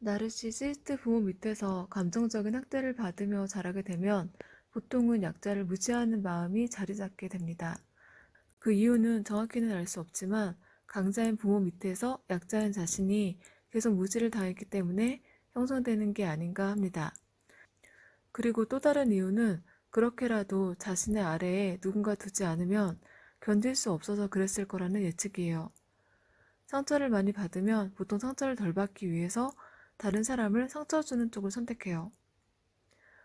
나르시시스트 부모 밑에서 감정적인 학대를 받으며 자라게 되면 보통은 약자를 무시하는 마음이 자리 잡게 됩니다. 그 이유는 정확히는 알 수 없지만 강자인 부모 밑에서 약자인 자신이 계속 무시를 당했기 때문에 형성되는 게 아닌가 합니다. 그리고 또 다른 이유는 그렇게라도 자신의 아래에 누군가 두지 않으면 견딜 수 없어서 그랬을 거라는 예측이에요. 상처를 많이 받으면 보통 상처를 덜 받기 위해서 다른 사람을 상처 주는 쪽을 선택해요.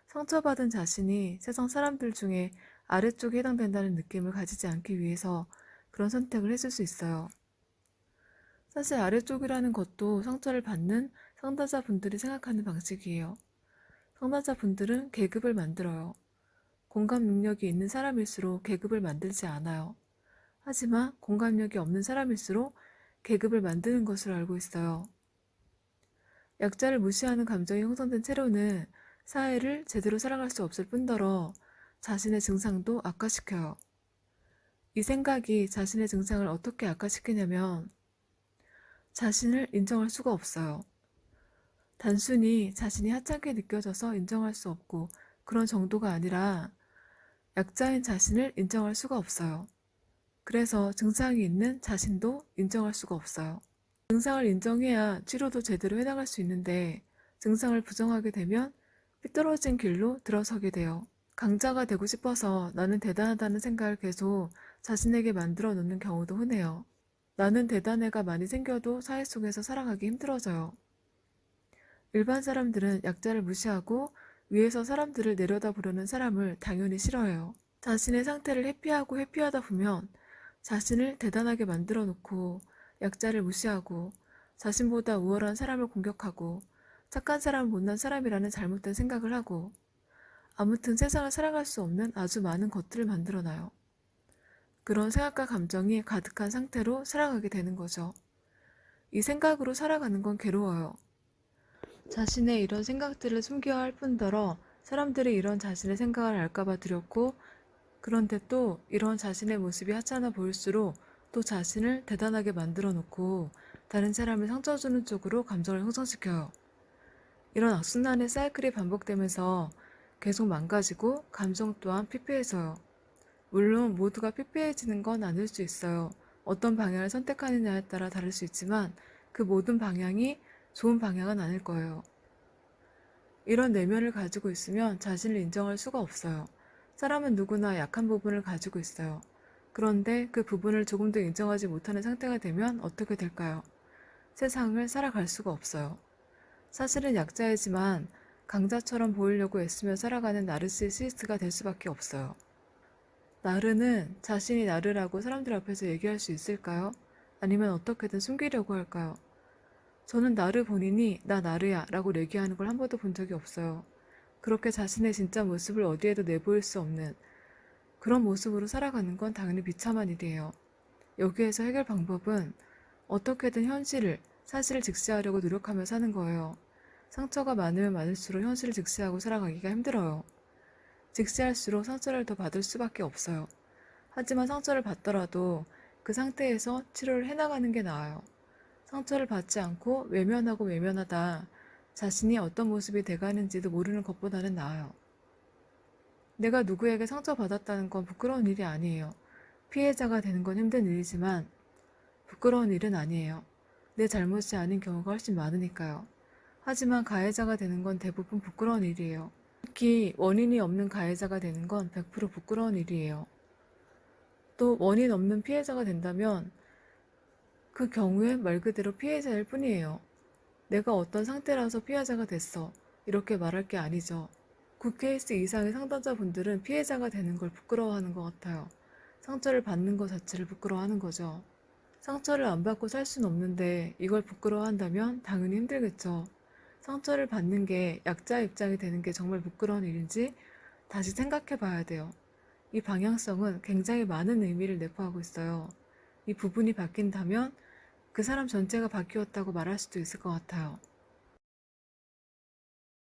상처받은 자신이 세상 사람들 중에 아래쪽에 해당된다는 느낌을 가지지 않기 위해서 그런 선택을 했을 수 있어요. 사실 아래쪽이라는 것도 상처를 받는 상담자분들이 생각하는 방식이에요. 상담자분들은 계급을 만들어요. 공감 능력이 있는 사람일수록 계급을 만들지 않아요. 하지만 공감력이 없는 사람일수록 계급을 만드는 것으로 알고 있어요. 약자를 무시하는 감정이 형성된 채로는 사회를 제대로 살아갈 수 없을 뿐더러 자신의 증상도 악화시켜요. 이 생각이 자신의 증상을 어떻게 악화시키냐면 자신을 인정할 수가 없어요. 단순히 자신이 하찮게 느껴져서 인정할 수 없고 그런 정도가 아니라 약자인 자신을 인정할 수가 없어요. 그래서 증상이 있는 자신도 인정할 수가 없어요. 증상을 인정해야 치료도 제대로 해나갈 수 있는데 증상을 부정하게 되면 삐뚤어진 길로 들어서게 돼요. 강자가 되고 싶어서 나는 대단하다는 생각을 계속 자신에게 만들어 놓는 경우도 흔해요. 나는 대단해가 많이 생겨도 사회 속에서 살아가기 힘들어져요. 일반 사람들은 약자를 무시하고 위에서 사람들을 내려다 보려는 사람을 당연히 싫어해요. 자신의 상태를 회피하고 회피하다 보면 자신을 대단하게 만들어 놓고 약자를 무시하고 자신보다 우월한 사람을 공격하고 착한 사람 못난 사람이라는 잘못된 생각을 하고 아무튼 세상을 살아갈 수 없는 아주 많은 것들을 만들어놔요. 그런 생각과 감정이 가득한 상태로 살아가게 되는 거죠. 이 생각으로 살아가는 건 괴로워요. 자신의 이런 생각들을 숨겨야 할 뿐더러 사람들이 이런 자신의 생각을 알까봐 두렵고 그런데 또 이런 자신의 모습이 하찮아 보일수록 또 자신을 대단하게 만들어 놓고 다른 사람을 상처 주는 쪽으로 감정을 형성시켜요. 이런 악순환의 사이클이 반복되면서 계속 망가지고 감정 또한 피폐해져요. 물론 모두가 피폐해지는 건 아닐 수 있어요. 어떤 방향을 선택하느냐에 따라 다를 수 있지만 그 모든 방향이 좋은 방향은 아닐 거예요. 이런 내면을 가지고 있으면 자신을 인정할 수가 없어요. 사람은 누구나 약한 부분을 가지고 있어요. 그런데 그 부분을 조금 더 인정하지 못하는 상태가 되면 어떻게 될까요? 세상을 살아갈 수가 없어요. 사실은 약자이지만 강자처럼 보이려고 애쓰며 살아가는 나르시시스트가 될 수밖에 없어요. 나르는 자신이 나르라고 사람들 앞에서 얘기할 수 있을까요? 아니면 어떻게든 숨기려고 할까요? 저는 나르 본인이 나 나르야 라고 얘기하는 걸 한 번도 본 적이 없어요. 그렇게 자신의 진짜 모습을 어디에도 내보일 수 없는 그런 모습으로 살아가는 건 당연히 비참한 일이에요. 여기에서 해결 방법은 어떻게든 현실을, 사실을 직시하려고 노력하며 사는 거예요. 상처가 많으면 많을수록 현실을 직시하고 살아가기가 힘들어요. 직시할수록 상처를 더 받을 수밖에 없어요. 하지만 상처를 받더라도 그 상태에서 치료를 해나가는 게 나아요. 상처를 받지 않고 외면하고 외면하다 자신이 어떤 모습이 돼가는지도 모르는 것보다는 나아요. 내가 누구에게 상처받았다는 건 부끄러운 일이 아니에요. 피해자가 되는 건 힘든 일이지만 부끄러운 일은 아니에요. 내 잘못이 아닌 경우가 훨씬 많으니까요. 하지만 가해자가 되는 건 대부분 부끄러운 일이에요. 특히 원인이 없는 가해자가 되는 건 100% 부끄러운 일이에요. 또 원인 없는 피해자가 된다면 그 경우에 말 그대로 피해자일 뿐이에요. 내가 어떤 상태라서 피해자가 됐어. 이렇게 말할 게 아니죠. 9케이스 이상의 상담자분들은 피해자가 되는 걸 부끄러워하는 것 같아요. 상처를 받는 것 자체를 부끄러워하는 거죠. 상처를 안 받고 살 수는 없는데 이걸 부끄러워한다면 당연히 힘들겠죠. 상처를 받는 게 약자 입장이 되는 게 정말 부끄러운 일인지 다시 생각해 봐야 돼요. 이 방향성은 굉장히 많은 의미를 내포하고 있어요. 이 부분이 바뀐다면 그 사람 전체가 바뀌었다고 말할 수도 있을 것 같아요.